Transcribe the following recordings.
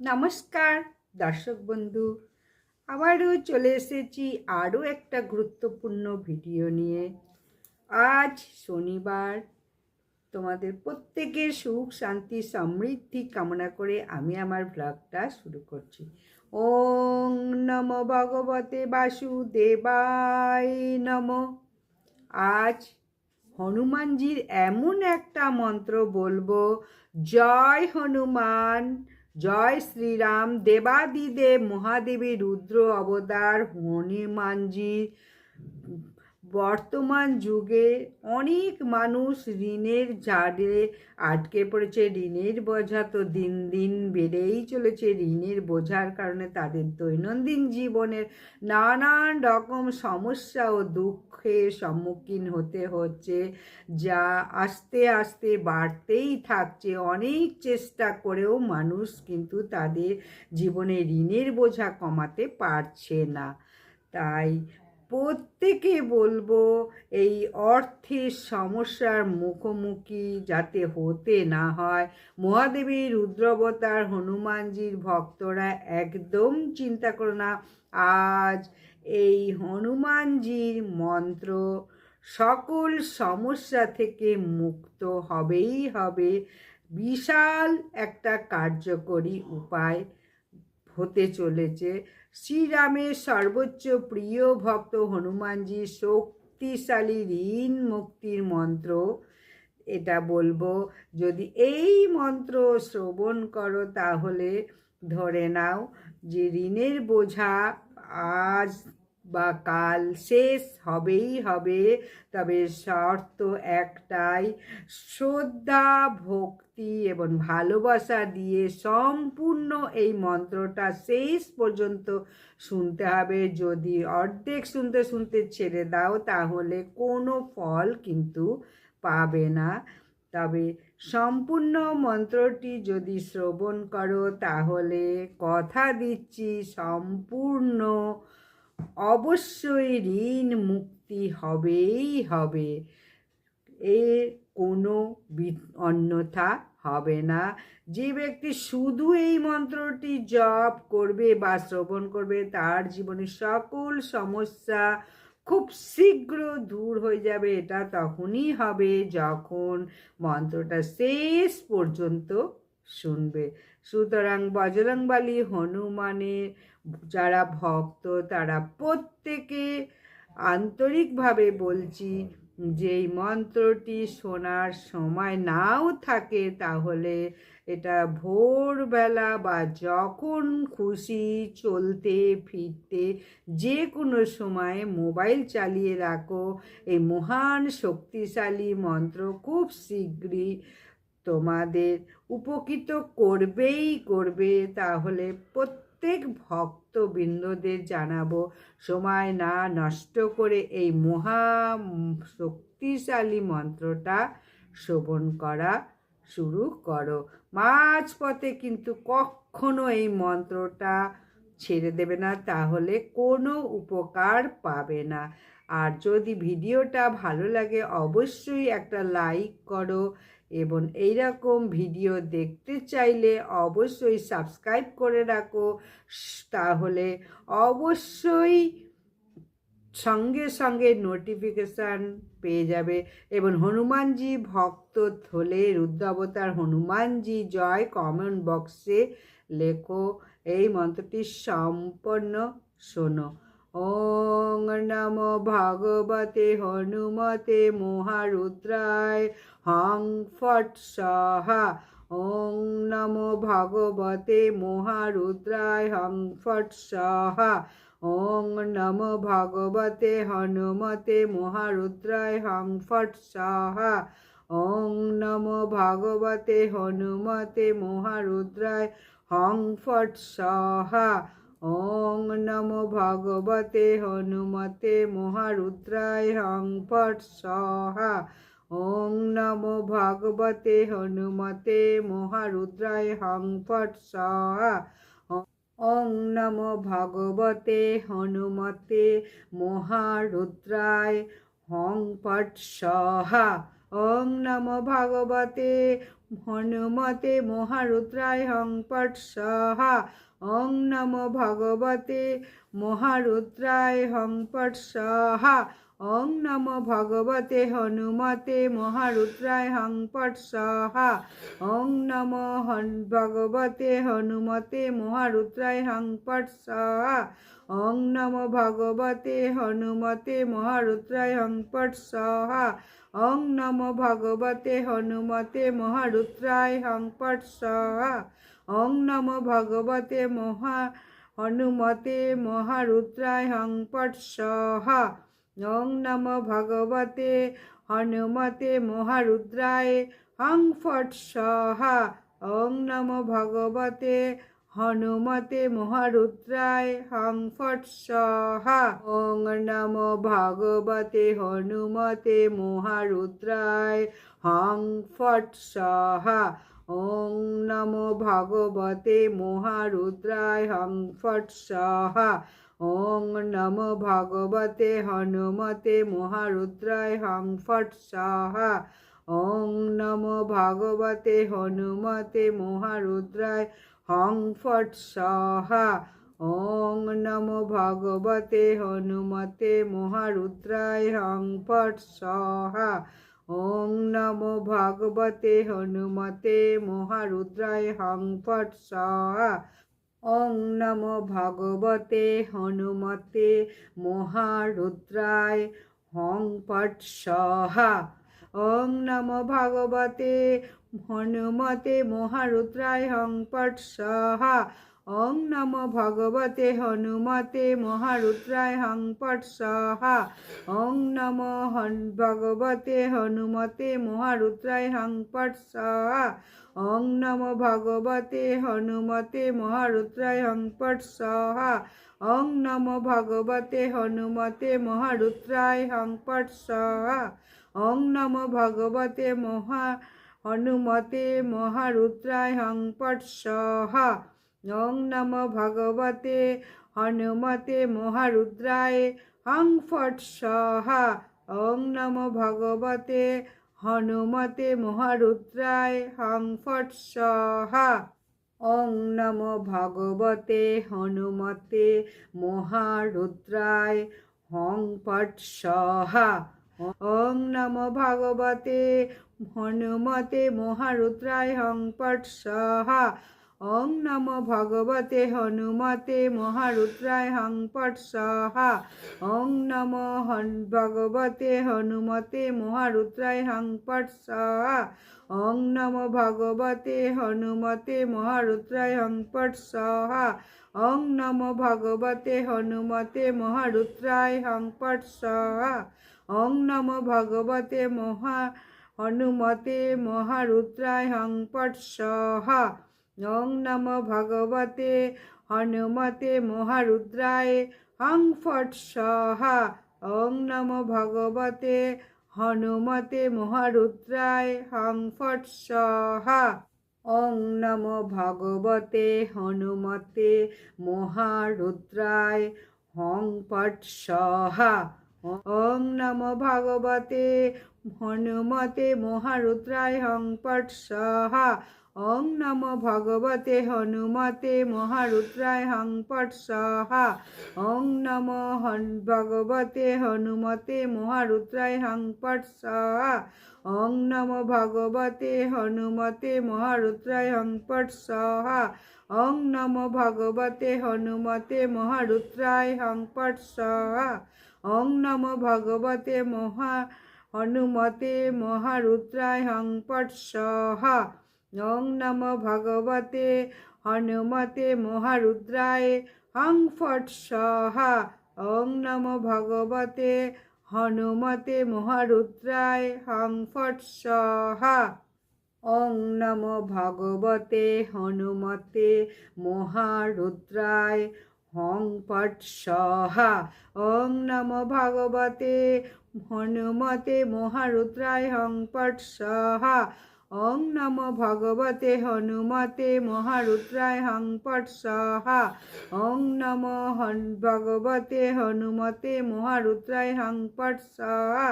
নমস্কার, দর্শক বন্ধু। আবারও চলে এসেছি আরও একটা গুরুত্বপূর্ণ ভিডিও নিয়ে। আজ শনিবার, তোমাদের প্রত্যেকের সুখ, শান্তি, সমৃদ্ধি কামনা করে আমি আমার ব্লগটা শুরু করছি। ওং নম ভগবতে বাসুদেবায় নম। আজ হনুমানজির এমন একটা মন্ত্র বলব, জয় হনুমান জয় শ্রীরাম দেবাদিদেব মহাদেবী রুদ্র অবতার হনুমানজি বর্তমান যুগে অনেক মানুষ ঋণের জালে আটকে পড়েছে। ঋণের বোঝা তো দিন দিন বেড়েই চলেছে। ঋণের বোঝার কারণে তাদের দৈনন্দিন জীবনের নানান রকম সমস্যা ও দুঃখের সম্মুখীন হতে হচ্ছে, যা আস্তে আস্তে বাড়তেই থাকছে। অনেক চেষ্টা করেও মানুষ কিন্তু তাদের জীবনে ঋণের বোঝা কমাতে পারছে না। তাই প্রত্যেকে বলব, এই অর্থের সমস্যার মুখোমুখি যাতে হতে না হয়। মহাদেবী রুদ্রবতার হনুমানজির ভক্তরা একদম চিন্তা করো না, আজ এই হনুমানজির মন্ত্র সকল সমস্যা থেকে মুক্ত হবেই হবে। বিশাল একটা কার্যকরী উপায় হতে চলেছে। শ্রীরামের সর্বোচ্চ প্রিয় ভক্ত হনুমানজি শক্তিশালী ঋণ মুক্তির মন্ত্র। এটা বলব, যদি এই মন্ত্র শ্রবণ করো তাহলে ধরে নাও যে ঋণের বোঝা আজ বা কাল শেষ হবেই হবে, তবে শর্ত একটাই, শ্রদ্ধা, ভক্তি এবং ভালোবাসা দিয়ে সম্পূর্ণ এই মন্ত্রটা শেষ পর্যন্ত শুনতে হবে। যদি অর্ধেক শুনতে শুনতে ছেড়ে দাও, তাহলে কোনো ফল কিন্তু পাবে না। তবে সম্পূর্ণ মন্ত্রটি যদি শ্রবণ করো, তাহলে কথা দিচ্ছি, সম্পূর্ণ অবশ্যই ঋণ মুক্তি হবেই হবে। এর কোনো অন্যথা হবে না। যে ব্যক্তি শুধু এই মন্ত্রটি জপ করবে বা শ্রবণ করবে, তার জীবনে সকল সমস্যা খুব শীঘ্র দূর হয়ে যাবে। এটা তখনই হবে যখন মন্ত্রটা শেষ পর্যন্ত শুনবে। সুতরাং বজরংবালী হনুমানের যারা ভক্ত, তারা প্রত্যেকে আন্তরিকভাবে বলছি যে এই মন্ত্রটি শোনার সময় নাও থাকে, তাহলে এটা ভোরবেলা বা যখন খুশি চলতে, ফিরতে যে কোনো সময় মোবাইল চালিয়ে রাখো। এই মহান শক্তিশালী মন্ত্র খুব শীঘ্রই তোমাদের উপকৃত করবেই করবে। তাহলে প্রত্যেক ভক্তবৃন্দদের জানাব, সময় না নষ্ট করে এই মহা শক্তিশালী মন্ত্রটা শ্রবণ করা শুরু করো। মাঝপথে কিন্তু কখনো এই মন্ত্রটা ছেড়ে দেবে না, তাহলে কোনো উপকার পাবে না। আর যদি ভিডিওটা ভালো লাগে, অবশ্যই একটা লাইক করো এবং এইরকম ভিডিও দেখতে চাইলে অবশ্যই সাবস্ক্রাইব করে রাখো। তাহলে অবশ্যই সঙ্গে সঙ্গে নোটিফিকেশান পেয়ে যাবে এবং হনুমানজি ভক্ত থলে রুদ্রাবতার হনুমানজি জয় কমেন্ট বক্সে লেখো। এই মন্ত্রটি সম্পন্ন শোনো। ওং নম ভগবতে হনুমতে মহারুদ্রায় হং ফট সাহা। ওং নম ভগবতে মহারুদ্রায় হং ফট সাহা। ওং নম ভগবতে হনুমতে মহারুদ্রায় হং ফট সাহা। ওং নম ভগবতে হনুমতে মহারুদ্রায় হং ফট সাহা। ওং নম ভগবতে হনুমতে মহারুদ্রায় হং ফট সাহা। ওং নম ভগবতে হনুমতে মহারুদ্রায় হং ফট সাহা। ওং নম ভগবতে হনুমতে মহারুদ্রায় হং ফট সাহা। ওং নম ভগবতে হনুমতে মহারুদ্রায় হং পট স্বাহা ওং নম ভগবতে মহারুদ্রায় হং পট ওং নম ভগবতে হনুমতে মহারুদ্রায় হং পট ওং নম হন ভগবতে হনুমতে মহারুদ্রায় হং পট ওং নম ভগবতে হনুমতে মহারুদ্রায় হং পট ওং নম ভগবতে হনুমতে মহারুদ্রায় হং পট ওং নম ভগবতে মহা হনুমতে মহারুদ্রায় হং পট ওং নম ভগবতে হনুমতে মহারুদ্রায় হং ফট ওং নম ভগবতে হনুমতে মহারুদ্রায় হং ফট ওং নম ভগবতে হনুমতে মহারুদ্রায় হং ফট ওং নম ভগবতে মহারুদ্রায় হং ফট স্বাহা ওং নম ভগবতে হনুমতে মহারুদ্রায় হং ফট স্বাহা ওং নম ভগবতে হনুমতে মহারুদ্রায় হং ফট স্বাহা ওং নম ভগবতে হনুমতে মহারুদ্রায় হং ফট স্বাহা ওং নম ভগবতে হনুমতে মহারুদ্রায় হং ফট স্বাহা। ওং নম ভগবতে হনুমতে মহারুদ্রায় হং পট স্বাহা। ওং নম ভগবতে হনুমতে মহারুদ্রায় হং পট স্বাহা। ওং নম ভগবতে হনুমতে মহারুদ্রায় হং পট স্বাহা ওং নম ভগবতে হনুমতে মহারুদ্রায় হং পট স্বাহা ওং নম ভগবতে হনুমতে মহারুদ্রায় হং পট স্বাহা ওং নম ভগবতে হনুমতে মহারুদ্রায় হং পট স্বাহা ওং নম ভগবতে মহা হনুমতে মহারুদ্রায় হং পট স্বাহা ওং নম ভগবতে, হনুমতে মহারুদ্রায়, হং ফট স্বাহা, ওং নম ভগবতে, হনুমতে মহারুদ্রায়, হং ফট স্বাহা, ওং নম ভগবতে, হনুমতে মহারুদ্রায়, হং পট স্বাহা, ওং নম ভগবতে, হনুমতে মহারুদ্রায়, হং পট স্বাহা ওং নম ভগবতে হনুমতে মহারুদ্রায় হং পট স্বাহা ওং নম ভগবতে হনুমতে মহারুদ্রায় হং পট স্বাহা ওং নম ভগবতে হনুমতে মহারুদ্রায় হং পট স্বাহা ওং নম ভগবতে হনুমতে মহারুদ্রায় হং পট স্বাহা ওং নম ভগবতে মহা হনুমতে মহারুদ্রায় হং পট স্বাহা ওং নম ভগবতে, হনুমতে মহারুদ্রায়, হং ফট স্বাহা, ওং নম ভগবতে, হনুমতে মহারুদ্রায়, হং ফট স্বাহা, ওং নম ভগবতে, হনুমতে মহারুদ্রায়, হং পট স্বাহা, ওং নম ভগবতে, হনুমতে মহারুদ্রায়, হং পট স্বাহা ওং নম ভগবতে হনুমতে মহারুদ্রায় হং পট স্বাহা ওং নম ভগবতে হনুমতে মহারুদ্রায় হং পট স্বাহা ওং নম ভগবতে হনুমতে মহারুদ্রায় হং পট স্বাহা ওং নম ভগবতে হনুমতে মহারুদ্রায় হং পট স্বাহা ওং নম ভগবতে মহা হনুমতে মহারুদ্রায় হং পট স্বাহা ওং নম ভগবতে, হনুমতে মহারুদ্রায়, হং ফট স্বাহা, ওং নম ভগবতে, হনুমতে মহারুদ্রায়, হং ফট স্বাহা, ওং নম ভগবতে, হনুমতে মহারুদ্রায়, হং পট স্বাহা, ওং নম ভগবতে, হনুমতে মহারুদ্রায়, হং পট স্বাহা ওং নম ভগবতে হনুমতে মহারুদ্রায় হং পট স্বাহা ওং নম ভগবতে হনুমতে মহারুদ্রায় হং পট স্বাহা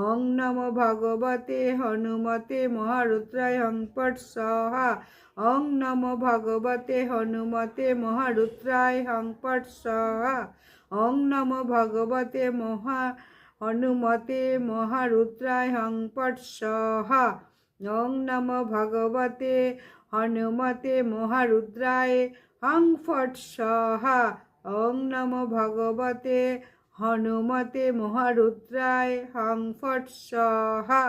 ওং নম ভগবতে হনুমতে মহারুদ্রায় হং পট স্বাহা ওং নম ভগবতে হনুমতে মহারুদ্রায় হং পট স্বাহা ওং নম ভগবতে মহা হনুমতে মহারুদ্রায় হং পট স্বাহা ওং নম ভগবতে, হনুমতে মহারুদ্রায়, হং ফট সহা ওং নম ভগবতে, হনুমতে মহারুদ্রায়, হং ফট স্বাহা।